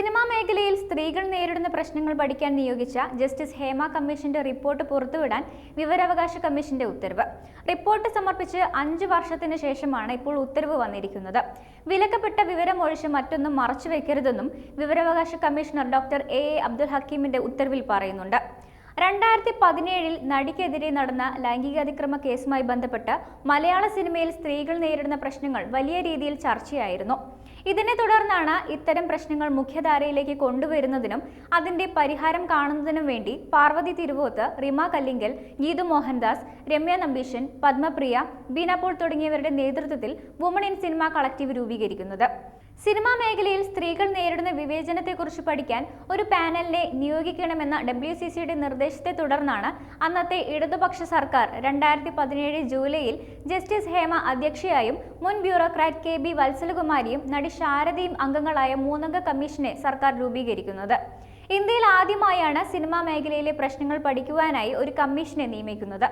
Cinema മേഖലയിൽ സ്ത്രീകൾ നേരിടുന്ന പ്രശ്നങ്ങൾ പഠിക്കാൻ നിയോഗിച്ച ജസ്റ്റിസ് ഹേമ കമ്മീഷന്റെ റിപ്പോർട്ട് പുറത്തുവിടാൻ വിവരാവകാശ കമ്മീഷന്റെ ഉത്തരവ്. റിപ്പോർട്ട് സമർപ്പിച്ച് അഞ്ചു വർഷത്തിന് ശേഷമാണ് ഇപ്പോൾ ഉത്തരവ് വന്നിരിക്കുന്നത്. വിലക്കപ്പെട്ട വിവരം ഒഴിച്ച് മറ്റൊന്നും മറച്ചുവെക്കരുതെന്നും വിവരാവകാശ commissioner doctor A A Abdul ഹക്കീമിന്റെ ഉത്തരവിൽ പറയുന്നുണ്ട്. രണ്ടായിരത്തി പതിനേഴിൽ നടിക്കെതിരെ നടന്ന ലൈംഗികാതിക്രമ കേസുമായി ബന്ധപ്പെട്ട് മലയാള സിനിമയിൽ സ്ത്രീകൾ നേരിടുന്ന പ്രശ്നങ്ങൾ വലിയ രീതിയിൽ ചർച്ചയായിരുന്നു. ഇതിനെ തുടർന്നാണ് ഇത്തരം പ്രശ്നങ്ങൾ മുഖ്യധാരയിലേക്ക് കൊണ്ടുവരുന്നതിനും അതിന്റെ പരിഹാരം കാണുന്നതിനും വേണ്ടി പാർവതി തിരുവോത്ത് റിമ കല്ലിങ്കൽ ഗീതു മോഹൻദാസ് രമ്യ നമ്പീശൻ പത്മപ്രിയ ബീനാപോൾ തുടങ്ങിയവരുടെ നേതൃത്വത്തിൽ വുമൺ ഇൻ സിനിമ കളക്റ്റീവ് രൂപീകരിക്കുന്നത്. സിനിമാ മേഖലയിൽ സ്ത്രീകൾ നേരിടുന്ന വിവേചനത്തെക്കുറിച്ച് പഠിക്കാൻ ഒരു പാനലിനെ നിയോഗിക്കണമെന്ന ഡബ്ല്യു സി സിയുടെ നിർദ്ദേശത്തെ തുടർന്നാണ് അന്നത്തെ ഇടതുപക്ഷ സർക്കാർ രണ്ടായിരത്തി പതിനേഴ് ജൂലൈയിൽ ജസ്റ്റിസ് ഹേമ അധ്യക്ഷയായും മുൻ ബ്യൂറോക്രാറ്റ് കെ ബി വത്സലകുമാരിയും നടി ശാരദയും അംഗങ്ങളായ മൂന്നംഗ കമ്മീഷനെ സർക്കാർ രൂപീകരിക്കുന്നത്. ഇന്ത്യയിൽ ആദ്യമായാണ് സിനിമാ മേഖലയിലെ പ്രശ്നങ്ങൾ പഠിക്കുവാനായി ഒരു കമ്മീഷനെ നിയമിക്കുന്നത്.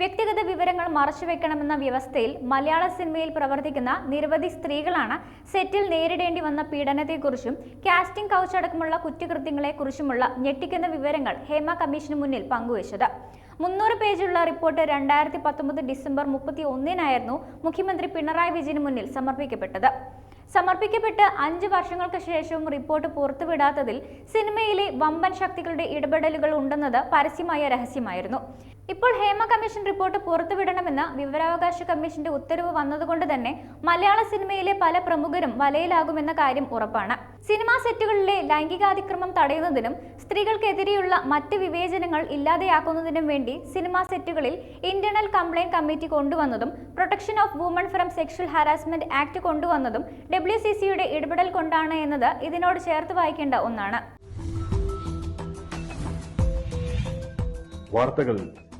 വ്യക്തിഗത വിവരങ്ങൾ മറച്ചുവെക്കണമെന്ന വ്യവസ്ഥയിൽ മലയാള സിനിമയിൽ പ്രവർത്തിക്കുന്ന നിരവധി സ്ത്രീകളാണ് സെറ്റിൽ നേരിടേണ്ടി വന്ന പീഡനത്തെക്കുറിച്ചും കാസ്റ്റിംഗ് കൗച്ച് അടക്കമുള്ള കുറ്റകൃത്യങ്ങളെക്കുറിച്ചുമുള്ള ഞെട്ടിക്കുന്ന വിവരങ്ങൾ ഹേമ കമ്മീഷന് മുന്നിൽ പങ്കുവച്ചത്. മുന്നൂറ് പേജുള്ള റിപ്പോർട്ട് രണ്ടായിരത്തി പത്തൊമ്പത് ഡിസംബർ മുപ്പത്തി ഒന്നിനായിരുന്നു മുഖ്യമന്ത്രി പിണറായി വിജയന് മുന്നിൽ സമർപ്പിക്കപ്പെട്ടത്. സമർപ്പിക്കപ്പെട്ട് അഞ്ച് വർഷങ്ങൾക്ക് ശേഷവും റിപ്പോർട്ട് പുറത്തുവിടാത്തതിൽ സിനിമയിലെ വമ്പൻ ശക്തികളുടെ ഇടപെടലുകൾ ഉണ്ടെന്നത് പരസ്യമായ രഹസ്യമായിരുന്നു. ഇപ്പോൾ ഹേമ കമ്മീഷൻ റിപ്പോർട്ട് പുറത്തുവിടണമെന്ന വിവരാവകാശ കമ്മീഷന്റെ ഉത്തരവ് വന്നതുകൊണ്ട് തന്നെ മലയാള സിനിമയിലെ പല പ്രമുഖരും വലയിലാകുമെന്ന കാര്യം ഉറപ്പാണ്. സിനിമാ സെറ്റുകളിലെ ലൈംഗികാതിക്രമം തടയുന്നതിനും സ്ത്രീകൾക്കെതിരെയുള്ള മറ്റ് വിവേചനങ്ങൾ ഇല്ലാതെയാക്കുന്നതിനും വേണ്ടി സിനിമാ സെറ്റുകളിൽ internal complaint committee കൊണ്ടുവന്നതും protection of women from sexual harassment act കൊണ്ടുവന്നതും W C സിയുടെ ഇടപെടൽ കൊണ്ടാണ് എന്നത് ഇതിനോട് ചേർത്ത് വായിക്കേണ്ട ഒന്നാണ്. വാർത്തകൾ